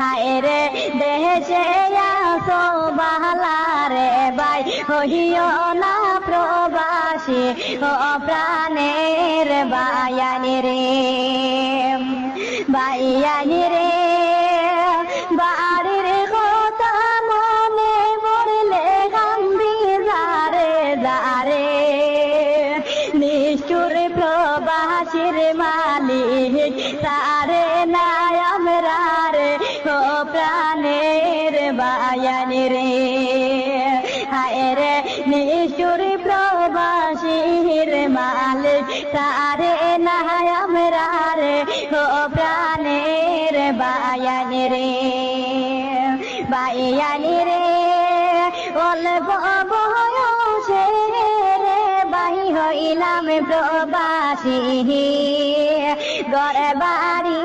হায় রে দেশে আসো বালা রে বাই হইও না প্রবাসী, ও প্রাণের বায়ানি রে বায়ানি রে। বাড়ির কথা মনে পড়লে গাম্বি যারে যারে, নিষ্ঠুর প্রবাসীর মালিক তারে ও প্রাণের বায়ানি রে। হায় রে নিষ্ঠুর প্রবাসীর মালিক তারে নাই আমরা রে। ও প্রাণের বায়ানি রে বায়ানি রে। অল্প বয়সে রে বাই হইলাম প্রবাসী। ঘরে বাড়ি